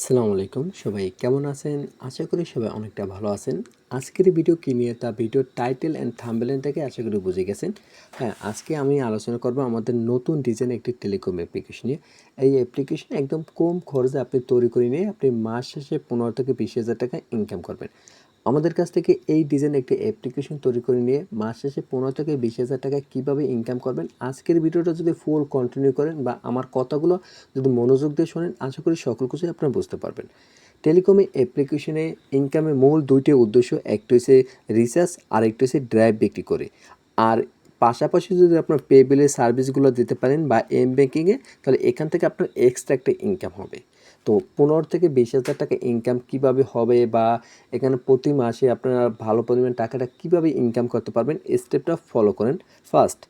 আসসালামু আলাইকুম। সবাই কেমন আছেন? আশা করি সবাই অনেকটা ভালো আছেন। আজকের ভিডিও কী নিয়ে? তা ভিডিওর টাইটেল অ্যান্ড থাম্বেলেন থেকে আশা করি বুঝে গেছেন। হ্যাঁ আজকে আমি আলোচনা করব আমাদের নতুন ডিজাইন একটি টেলিকম অ্যাপ্লিকেশন নিয়ে। এই অ্যাপ্লিকেশন একদম কম খরচে আপনি তৈরি করে নিয়ে আপনি মাস শেষে পনেরো থেকে বিশ হাজার টাকা ইনকাম করবেন। আমাদের কাছ থেকে এই ডিজাইন একটি অ্যাপ্লিকেশন তৈরি করে নিয়ে মাস শেষে পনেরো থেকে বিশ হাজার টাকা কীভাবে ইনকাম করবেন, আজকের ভিডিওটা যদি ফুল কন্টিনিউ করেন বা আমার কথাগুলো যদি মনোযোগ দিয়ে শোনেন, আশা করি সকল কিছুই আপনারা বুঝতে পারবেন। টেলিকমে অ্যাপ্লিকেশনে ইনকামের মূল দুইটি উদ্দেশ্য, একটি হচ্ছে রিচার্জ আর একটি হচ্ছে ড্রাইভ বিক্রি করে। আর পাশাপাশি যদি আপনার পে বিলের সার্ভিসগুলো দিতে পারেন বা এম ব্যাঙ্কিংয়ে তাহলে এখান থেকে আপনার এক্সট্রা একটা ইনকাম হবে। তো পনেরো থেকে বিশ হাজার টাকা ইনকাম কীভাবে হবে বা এখানে প্রতি মাসে আপনারা ভালো পরিমাণ টাকাটা কীভাবে ইনকাম করতে পারবেন স্টেপটা ফলো করেন। ফার্স্ট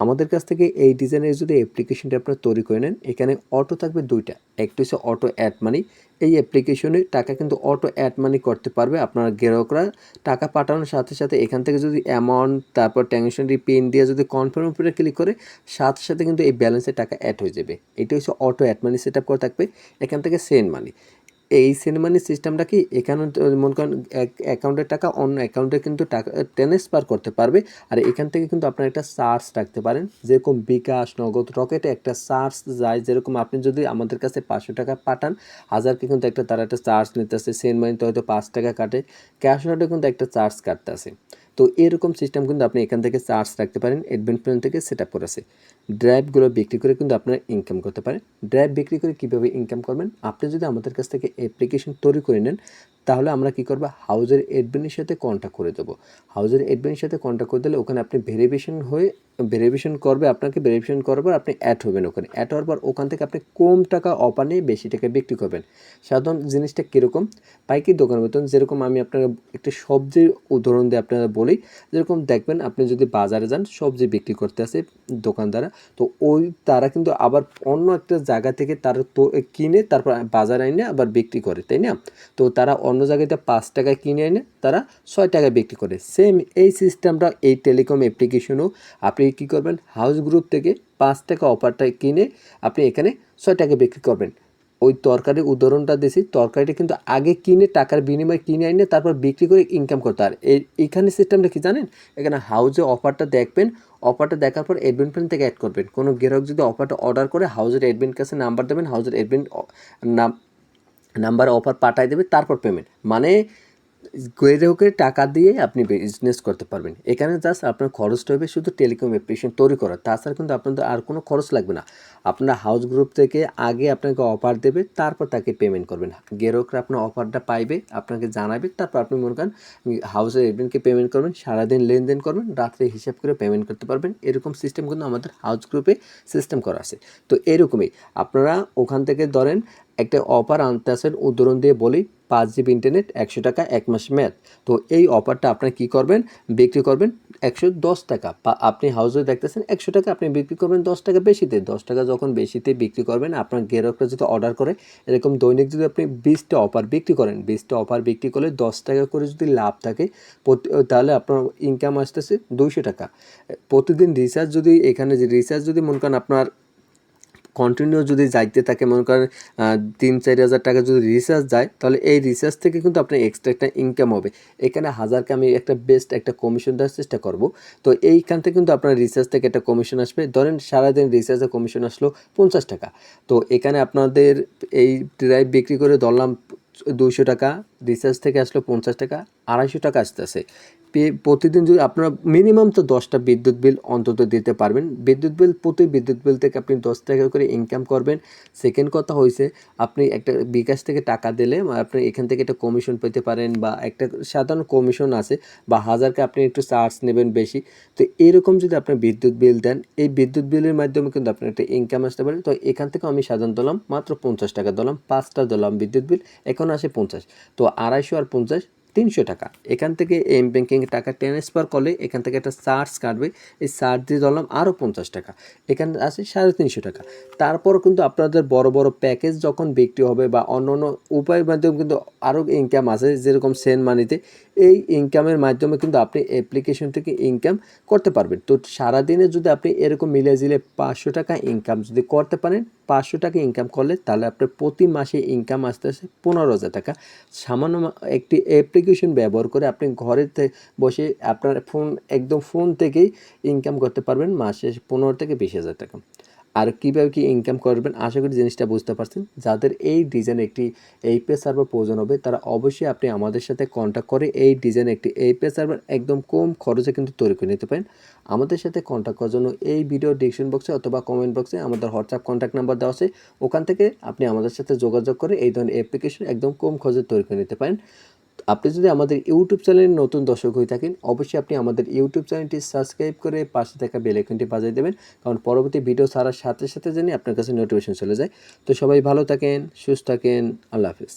আমাদের কাছ থেকে এই ডিজাইনের যদি অ্যাপ্লিকেশনটা আপনারা তৈরি করে নেন, এখানে অটো থাকবে দুইটা। একটা হচ্ছে অটো অ্যাড মানি এই অ্যাপ্লিকেশনে টাকা কিন্তু অটো অ্যাড মানি করতে পারবে আপনার গ্রাহকরা। টাকা পাঠানোর সাথে সাথে এখান থেকে যদি অ্যামাউন্ট তারপর ট্যাংশনারি পিন দিয়ে যদি কনফার্ম উপরে ক্লিক করে, সাথে সাথে কিন্তু এই ব্যালেন্সের টাকা অ্যাড হয়ে যাবে। এটা হচ্ছে auto add money set up করা থাকবে। এখান থেকে সেন্ড মানি এই সেনমানি সিস্টেমটা কি এখানে মনে করেন অ্যাকাউন্টের টাকা, অন্য অ্যাকাউন্টে কিন্তু টাকা ট্রান্সফার করতে পারবে। আর এখান থেকে কিন্তু আপনার একটা চার্জ রাখতে পারেন। যেরকম বিকাশ, নগদ, রকেটে একটা চার্জ যায়। যেরকম আপনি যদি আমাদের কাছে পাঁচশো টাকা পাঠান, হাজারকে কিন্তু একটা তারা একটা চার্জ নিতেছে সেন মানিতে হয়তো পাঁচ টাকা কাটে। ক্যাশ নোটে কিন্তু একটা চার্জ কাটতেছে তো এরকম সিস্টেম কিন্তু আপনি এখান থেকে চার্জ রাখতে পারেন অ্যাডভেন্ট প্ল্যান থেকে সেট আপ করেছে ড্রাইভগুলো বিক্রি করে কিন্তু আপনারা ইনকাম করতে পারেন ড্রাইভ বিক্রি করে কীভাবে ইনকাম করবেন? আপনি যদি আমাদের কাছ থেকে অ্যাপ্লিকেশন তৈরি করে নেন, তাহলে আমরা কী করব? হাউজের অ্যাডমিনের সাথে কন্ট্যাক্ট করে দেবো। হাউজের অ্যাডমিনের সাথে কন্ট্যাক্ট করে দিলে ওখানে আপনি ভেরিফিকেশন হয়ে ভেরিফিকেশন করবে আপনাকে ভেরিফিকেশন করার পর আপনি অ্যাড হবেন ওখানে। অ্যাড হওয়ার পর ওখান থেকে আপনি কম টাকা অফার নিয়ে বেশি টাকা বিক্রি করবেন। সাধারণ জিনিসটা কীরকম? পাইকারি দোকানের মতন যেরকম আমি আপনাকে একটা সবজির উদাহরণ দিয়ে আপনারা বলি, যেরকম দেখবেন আপনি যদি বাজারে যান, সবজি বিক্রি করতে আসে দোকানদারা তো ওই তারা কিন্তু আবার অন্য একটা জায়গা থেকে তারা তো কিনে তারপর বাজারে এনে আবার বিক্রি করে, তাই না? তো তারা অন্য জায়গাতে পাঁচ টাকায় কিনে এনে তারা ছয় টাকায় বিক্রি করে। সেম এই সিস্টেমটা এই টেলিকম অ্যাপ্লিকেশনও আপনি কী করবেন, হাউস গ্রুপ থেকে পাঁচ টাকা অফারটা কিনে আপনি এখানে ছয় টাকা বিক্রি করবেন। ওই তরকারির উদাহরণটা দিয়েছি, তরকারিটা কিন্তু আগে কিনে, টাকার বিনিময়ে কিনে আনে তারপর বিক্রি করে ইনকাম করতে। আর এই, এখানে সিস্টেমটা কি জানেন? এখানে হাউজে অফারটা দেখবেন অফারটা দেখার পর অ্যাডমিন প্ল্যান থেকে অ্যাড করবেন। কোনো গ্রাহক যদি অফারটা অর্ডার করে হাউজের অ্যাডমিন কাছে নাম্বার দেবেন হাউজের অ্যাডমিন নাম নাম্বার অফার পাঠাই দেবে, তারপর পেমেন্ট মানে গ্রাহকের টাকা দিয়ে আপনি বিজনেস করতে পারবেন। এখানে জাস্ট আপনার খরচটা হবে শুধু টেলিকম অ্যাপ্লিকেশন তৈরি করা। তাছাড়া কিন্তু আপনাদের আর কোনো খরচ লাগবে না। আপনার হাউস গ্রুপ থেকে আগে আপনাকে অফার দেবে, তারপর তাকে পেমেন্ট করবেন। গ্রাহকরা আপনার অফারটা পাইবে, আপনাকে জানাবে, তারপর আপনি মনে করেন হাউসের এজেন্টকে পেমেন্ট করবেন, সারাদিন লেনদেন করবেন, রাত্রে হিসাব করে পেমেন্ট করতে পারবেন। এরকম সিস্টেম কিন্তু আমাদের হাউস গ্রুপে সিস্টেম করা আছে। তো এরকমই, আপনারা ওখান থেকে ধরেন একটা অফার আনতে আসেন উদাহরণ দিয়ে বলি, পাঁচ জিবি ইন্টারনেট একশো টাকা, এক মাস ম্যাথ তো এই অফারটা আপনারা কী করবেন? বিক্রি করবেন একশো দশ টাকা বা আপনি হাউসে দেখতেছেন, একশো টাকা আপনি বিক্রি করবেন দশ টাকা বেশিতে। দশ টাকা যখন বেশিতে বিক্রি করবেন, আপনার গ্রাহকরা যদি অর্ডার করে, এরকম দৈনিক যদি আপনি বিশটা অফার বিক্রি করেন, বিশটা অফার বিক্রি করলে দশ টাকা করে যদি লাভ থাকে তাহলে আপনার ইনকাম আসতেছে দুইশো টাকা। প্রতিদিন রিচার্জ যদি, এখানে যে রিচার্জ যদি মনে করেন আপনার কন্টিনিউ যদি যাইতে থাকে, মনে করেন তিন, চার হাজার টাকা যদি রিচার্জ যায়, তাহলে এই রিচার্জ থেকে কিন্তু আপনার এক্সট্রা একটা ইনকাম হবে। এখানে হাজারকে আমি একটা বেস্ট একটা কমিশন দেওয়ার চেষ্টা করব। তো এইখান থেকে কিন্তু আপনার রিচার্জ থেকে একটা কমিশন আসবে। ধরেন, সারাদিন রিচার্জের কমিশন আসলো পঞ্চাশ টাকা। তো এখানে আপনাদের এই ড্রাইভ বিক্রি করে ধরলাম দুশো টাকা রিচার্জ থেকে আসলো পঞ্চাশ টাকা, আড়াইশো টাকা আসতেছে। প্রতিদিন যদি আপনারা মিনিমাম তো দশটা বিদ্যুৎ বিল অন্তত দিতে পারবেন। বিদ্যুৎ বিল প্রতি বিদ্যুৎ বিল থেকে আপনি দশ টাকা করে ইনকাম করবেন। সেকেন্ড কথা হয়েছে আপনি একটা বিকাশ থেকে টাকা দিলে আপনি এখান থেকে একটা কমিশন পেতে পারেন বা একটা সাধারণ কমিশন আছে বা হাজারকে আপনি একটু চার্জ নেবেন বেশি। তো এরকম যদি আপনি বিদ্যুৎ বিল দেন, এই বিদ্যুৎ বিলের মাধ্যমে কিন্তু আপনার একটা ইনকাম আসতে পারে। তো এখান থেকে আমি সাধারণ দিলাম, মাত্র পঞ্চাশ টাকা দিলাম, পাঁচটা দিলাম বিদ্যুৎ বিল, এখন আসে পঞ্চাশ। তো আড়াইশো আর পঞ্চাশ তিনশো টাকা। এখান থেকে এম ব্যাঙ্কিং টাকা ট্রান্সফার করলে এখান থেকে একটা চার্জ কাটবে। এই চার্জ দিয়ে ধরলাম আরও পঞ্চাশ টাকা। এখানে আছে সাড়ে তিনশো টাকা। তারপর কিন্তু আপনাদের বড় বড় প্যাকেজ যখন বিক্রি হবে বা অন্য অন্য উপায়ের মাধ্যমে কিন্তু আরও ইনকাম আছে যেরকম সেন মানিতে এই ইনকামের মাধ্যমে কিন্তু আপনি অ্যাপ্লিকেশন থেকে ইনকাম করতে পারবেন। তো সারাদিনে যদি আপনি এরকম মিলে জিলে পাঁচশো টাকা ইনকাম যদি করতে পারেন, পাঁচশো টাকা ইনকাম করলে তাহলে আপনার প্রতি মাসে ইনকাম আসতে আসে পনেরো হাজার টাকা। সামান্য একটি অ্যাপ্লিকেশন ব্যবহার করে আপনি ঘরে বসে আপনার ফোন একদম ফোন থেকেই ইনকাম করতে পারবেন মাসে পনেরো থেকে বিশ হাজার টাকা। আর কীভাবে কি ইনকাম করবেন, আশা করি জিনিসটা বুঝতে পারছেন। যাদের এই ডিজাইন একটি এইপে সার্ভার প্রয়োজন হবে, তারা অবশ্যই আপনি আমাদের সাথে কন্ট্যাক্ট করে এই ডিজাইন একটি এইপে সার্ভার একদম কম খরচে কিন্তু তৈরি করে নিতে পারেন। আমাদের সাথে কন্ট্যাক্ট করার জন্য এই ভিডিও ডিসক্রিপশন বক্সে অথবা কমেন্ট বক্সে আমাদের হোয়াটসঅ্যাপ কন্ট্যাক্ট নাম্বার দেওয়া আছে। ওখান থেকে আপনি আমাদের সাথে যোগাযোগ করে এই ধরনের অ্যাপ্লিকেশন একদম কম খরচে তৈরি করে নিতে পারেন। আপনি যদি আমাদের ইউটিউব চ্যানেলের নতুন দর্শক হয়ে থাকেন, অবশ্যই আপনি আমাদের ইউটিউব চ্যানেলটি সাবস্ক্রাইব করে পাশে থাকা বেল আইকনটি বাজিয়ে দেবেন, কারণ পরবর্তী ভিডিও ছাড়ার সাথে সাথে জানি আপনার কাছে নোটিফিকেশন চলে যায়। তো সবাই ভালো থাকেন, সুস্থ থাকেন, আল্লাহ হাফিজ।